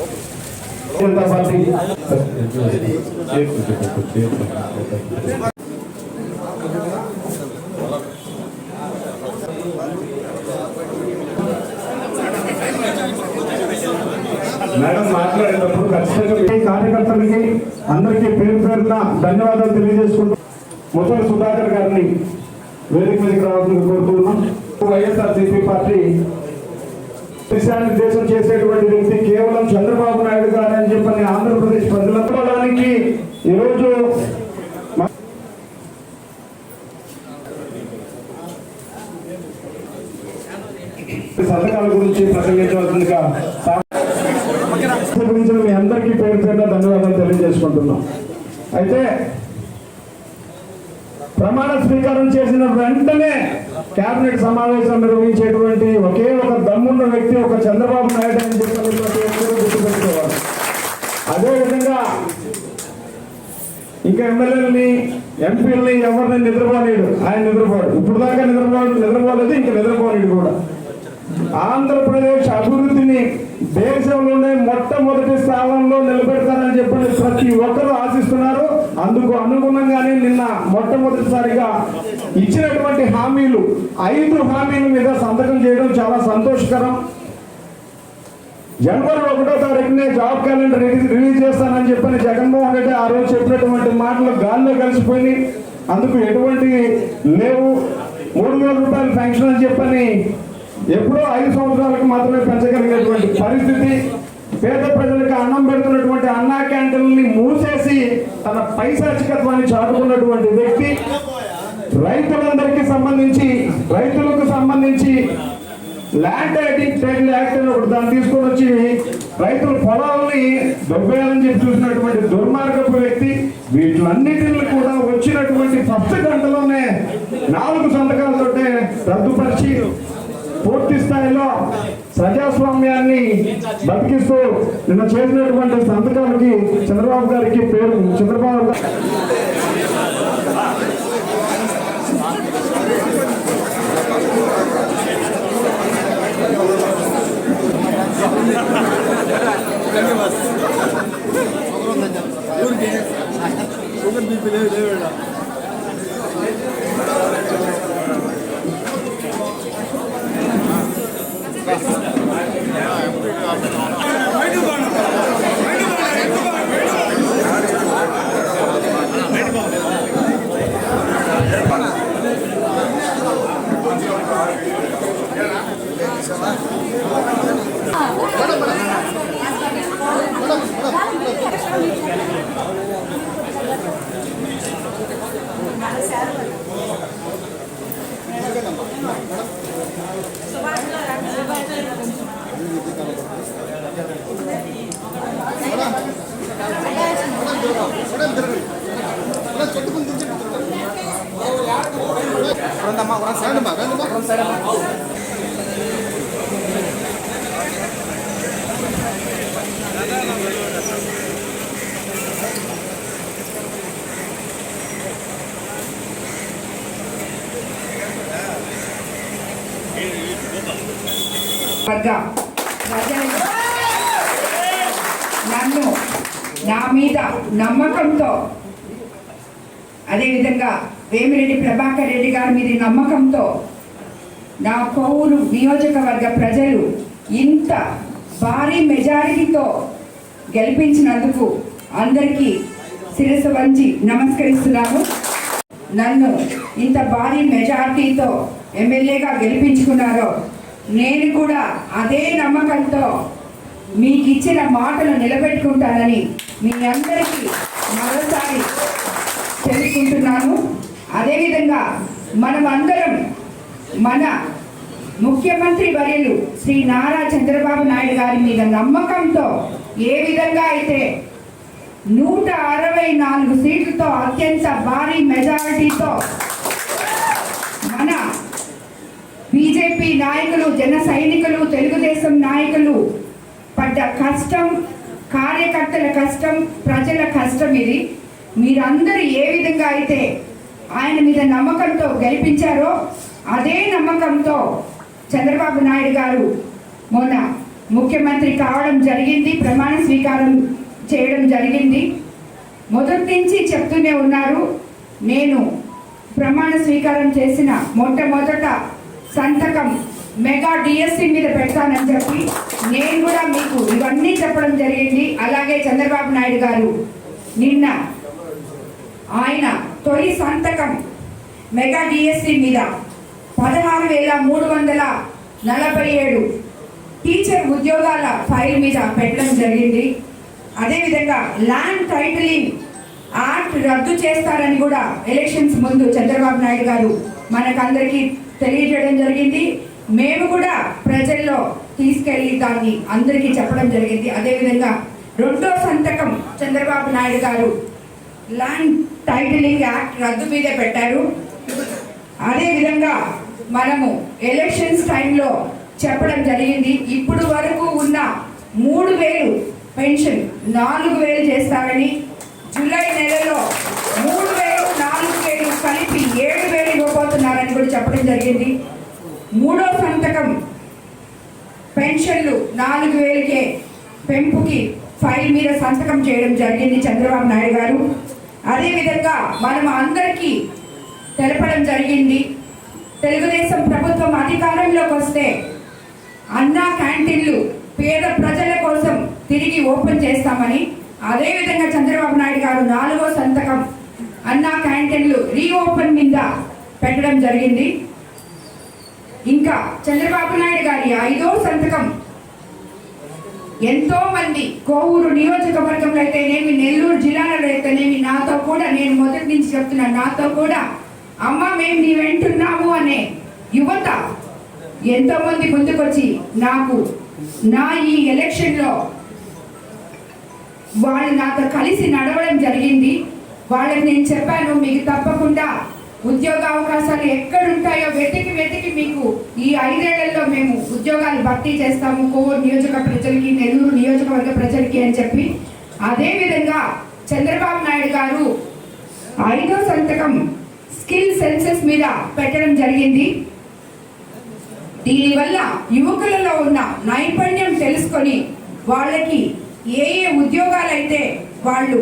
Local. Janata party madam మాట్లాడేటప్పుడు ఖచ్చితంగా ఈ కార్యకర్తలకి అందరికీ పేరు పేరున ధన్యవాదాలు తెలియజేసుకుంటూ ముసలి సుధాకర్ గారిని వేదిక మీదకి రావాలని కోరుతున్నాం వైఎస్ఆర్సీపీ పార్టీ దిశానిర్దేశం చేసేటువంటి వ్యక్తి కేవలం చంద్రబాబు నాయుడు గారని అని చెప్పని ఆంధ్రప్రదేశ్ ప్రజలకి ఈరోజు సంతకాల గురించి ప్రసంగించవలసిందిగా గురించి మీ అందరికీ పేరు పేరున ధన్యవాదాలు తెలియజేసుకుంటున్నాం. అయితే ప్రమాణ స్వీకారం చేసిన వెంటనే కేబినెట్ సమావేశం నిర్వహించేటువంటి ఒకే ఒక దమ్మున్న వ్యక్తి ఒక చంద్రబాబు నాయుడు అని చెప్పి గుర్తుపెట్టుకోవాలి. అదేవిధంగా ఇంకా ఎమ్మెల్యేలని ఎంపీలని ఎవరిని నిద్రపోలేడు ఆయన నిద్రపోడు. ఇప్పుడు దాకా నిద్రపోడు నిద్రపోలేదు ఇంకా నిద్రపోలేడు కూడా. ఆంధ్రప్రదేశ్ అభివృద్ధిని దేశంలోనే మొట్టమొదటి స్థానంలో నిలబెడతారని చెప్పని ప్రతి ఒక్కరూ ఆశిస్తున్నారు. అందుకు అనుగుణంగానే నిన్న మొట్టమొదటిసారిగా ఇచ్చినటువంటి హామీలు ఐదు హామీల మీద సంతకం చేయడం చాలా సంతోషకరం. జనవరి ఒకటో తారీఖునే జాబ్ క్యాలెండర్ రిలీజ్ చేస్తానని చెప్పని జగన్మోహన్ రెడ్డి ఆ రోజు చెప్పినటువంటి మాటలు గాల్లో కలిసిపోయి అందుకు ఎటువంటి లేవు. మూడు వేల రూపాయలు పెన్షన్ అని చెప్పని ఎప్పుడో ఐదు సంవత్సరాలకు మాత్రమే పెంచగలిగినటువంటి పరిస్థితి. పేద ప్రజలకు అన్నం పెడుతున్నటువంటి అన్నా క్యాంటీన్ని మూసేసి తన పైశాచికత్వాన్ని చాటుకున్నటువంటి వ్యక్తి. రైతులందరికీ సంబంధించి రైతులకు సంబంధించి ల్యాండ్ టైటిల్ టెన్ యాక్ట్ అని ఒకటి దాన్ని తీసుకొని వచ్చి రైతుల పొలాలని దొబ్బేయాలని చెప్పి చూసినటువంటి దుర్మార్గపు వ్యక్తి. వీటిలన్నిటిని కూడా వచ్చినటువంటి ఫస్ట్ గంటలోనే నాలుగు సంతకాలతోటే రద్దుపరిచి పూర్తి స్థాయిలో ప్రజాస్వామ్యాన్ని బతికిస్తూ నిన్న చేసినటువంటి సంతకాలకి చంద్రబాబు గారికి పేరు చంద్రబాబు గారు 走吧。వర్గ నన్ను నా మీద నమ్మకంతో అదేవిధంగా వేమిరెడ్డి ప్రభాకర్ రెడ్డి గారి మీద నమ్మకంతో నా పౌరు నియోజకవర్గ ప్రజలు ఇంత భారీ మెజారిటీతో గెలిపించినందుకు అందరికీ శిరస్సు వంచి నమస్కరిస్తున్నాను. నన్ను ఇంత భారీ మెజార్టీతో ఎమ్మెల్యేగా గెలిపించుకున్నారో నేను కూడా అదే నమ్మకంతో మీకు ఇచ్చిన మాటలు నిలబెట్టుకుంటానని మీ అందరికీ మరోసారి తెలుసుకుంటున్నాను అదేవిధంగా మనం అందరం మన ముఖ్యమంత్రి వర్యులు శ్రీ నారా చంద్రబాబు నాయుడు గారి మీద నమ్మకంతో ఏ విధంగా అయితే నూట అరవై నాలుగు సీట్లతో అత్యంత భారీ మెజారిటీతో మన బీజేపీ నాయకులు జన సైనికులు తెలుగుదేశం నాయకులు పడ్డ కష్టం కార్యకర్తల కష్టం ప్రజల కష్టం ఇది. మీరందరూ ఏ విధంగా అయితే ఆయన మీద నమ్మకంతో గెలిపించారో అదే నమ్మకంతో చంద్రబాబు నాయుడు గారు మొన్న ముఖ్యమంత్రి కావడం జరిగింది ప్రమాణ స్వీకారం చేయడం జరిగింది. మొదటి నుంచి చెప్తూనే ఉన్నారు నేను ప్రమాణ స్వీకారం చేసిన మొట్టమొదట సంతకం మెగా డిఎస్సి మీద పెడతానని చెప్పి నేను కూడా మీకు ఇవన్నీ చెప్పడం జరిగింది. అలాగే చంద్రబాబు నాయుడు గారు నిన్న ఆయన తొలి సంతకం మెగా డిఎస్సి మీద పదహారు వేల మూడు వందల నలభై ఏడు టీచర్ ఉద్యోగాల ఫైల్ మీద పెట్టడం జరిగింది. అదేవిధంగా ల్యాండ్ టైటిలింగ్ యాక్ట్ రద్దు చేస్తారని కూడా ఎలక్షన్స్ ముందు చంద్రబాబు నాయుడు గారు మనకందరికీ తెలియజేయడం జరిగింది. మేము కూడా ప్రజల్లో తీసుకెళ్ళి దాన్ని అందరికీ చెప్పడం జరిగింది. అదేవిధంగా రెండో సంతకం చంద్రబాబు నాయుడు గారు ల్యాండ్ టైటిలింగ్ యాక్ట్ రద్దు మీద పెట్టారు. అదేవిధంగా మనము ఎలక్షన్స్ టైంలో చెప్పడం జరిగింది. ఇప్పుడు వరకు ఉన్న మూడు వేలు పెన్షన్ నాలుగు వేలు చేస్తారని జూలై నెలలో మూడు వేలు నాలుగు వేలు కలిపి ఇవ్వబోతున్నారని జరిగింది. మూడో సంతకం పెన్షన్లు నాలుగు వేలకే పెంపుకి ఫైల్ మీద సంతకం చేయడం జరిగింది చంద్రబాబు నాయుడు గారు. అదేవిధంగా మనం అందరికీ తెలపడం జరిగింది. తెలుగుదేశం ప్రభుత్వం అధికారంలోకి వస్తే అన్నా క్యాంటీన్లు పేద ప్రజల కోసం తిరిగి ఓపెన్ చేస్తామని అదేవిధంగా చంద్రబాబు నాయుడు గారు నాలుగో సంతకం అన్నా క్యాంటీన్లు రీఓపెన్ మీద పెట్టడం జరిగింది. ఇంకా చంద్రబాబు నాయుడు గారి ఐదో సంతకం. ఎంతో మంది కోవూరు నియోజకవర్గంలో అయితేనేమి నెల్లూరు జిల్లాలో అయితేనేమి నాతో కూడా నేను మొదటి నుంచి చెప్తున్నాను నాతో కూడా అమ్మ మేము నీ వెంటున్నాము అనే యువత ఎంతో మంది ముందుకొచ్చి నాకు నా ఈ ఎలక్షన్లో వాళ్ళు నాతో కలిసి నడవడం జరిగింది. వాళ్ళకి నేను చెప్పాను మీకు తప్పకుండా ఉద్యోగ అవకాశాలు ఎక్కడ ఉంటాయో వెతికి వెతికి మీకు ఈ ఐదేళ్ళలో మేము ఉద్యోగాలు భర్తీ చేస్తాము. కోవూరు నియోజక ప్రజలకి నెల్లూరు నియోజకవర్గ ప్రజలకి అని చెప్పి అదేవిధంగా చంద్రబాబు నాయుడు గారు ఐదో సంతకం స్కిల్ సెన్సెస్ మీద పెట్టడం జరిగింది. దీనివల్ల యువకులలో ఉన్న నైపుణ్యం తెలుసుకొని వాళ్ళకి ఏ ఏ ఉద్యోగాలైతే వాళ్ళు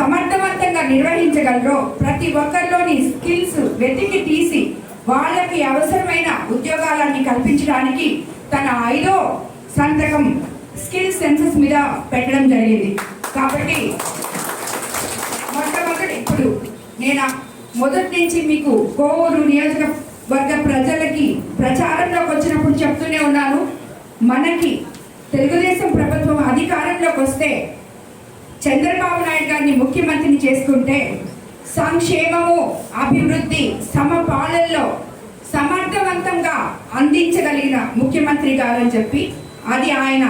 సమర్థవంతంగా నిర్వహించగలరో ప్రతి ఒక్కరిలోని స్కిల్స్ వెతికి తీసి వాళ్ళకి అవసరమైన ఉద్యోగాలన్నీ కల్పించడానికి తన ఐదో సంతకం స్కిల్ సెన్సెస్ మీద పెట్టడం జరిగింది. కాబట్టి మొట్టమొదటి ఇప్పుడు నేను మొదటి నుంచి మీకు కోవూరు నియోజకవర్గ ప్రజలకి ప్రచారంలోకి వచ్చినప్పుడు చెప్తూనే ఉన్నాను. మనకి తెలుగుదేశం ప్రభుత్వం అధికారంలోకి వస్తే చంద్రబాబు నాయుడు గారిని ముఖ్యమంత్రిని చేసుకుంటే సంక్షేమము అభివృద్ధి సమపాలనలో సమర్థవంతంగా అందించగలిగిన ముఖ్యమంత్రి గారని చెప్పి అది ఆయన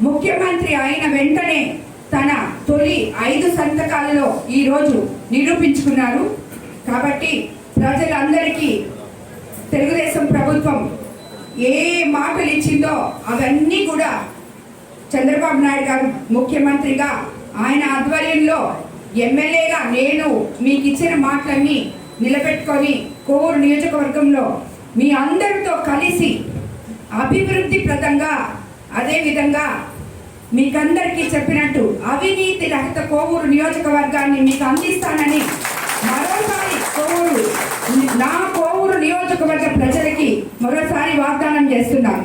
ముఖ్యమంత్రి అయిన వెంటనే తన తొలి ఐదు సంతకాలలో ఈరోజు నిరూపించుకున్నారు. కాబట్టి ప్రజలందరికీ తెలుగుదేశం ప్రభుత్వం ఏ మాటలు ఇచ్చిందో అవన్నీ కూడా చంద్రబాబు నాయుడు గారు ముఖ్యమంత్రిగా ఆయన ఆధ్వర్యంలో ఎమ్మెల్యేగా నేను మీకు ఇచ్చిన మాటలన్నీ నిలబెట్టుకొని కోవూరు నియోజకవర్గంలో మీ అందరితో కలిసి అభివృద్ధి ప్రదంగా అదేవిధంగా మీకందరికీ చెప్పినట్టు అవినీతి రహిత కోవూరు నియోజకవర్గాన్ని మీకు అందిస్తానని మరోసారి కోవూరు నా కోవూరు నియోజకవర్గ ప్రజలకి మరోసారి వాగ్దానం చేస్తున్నాను.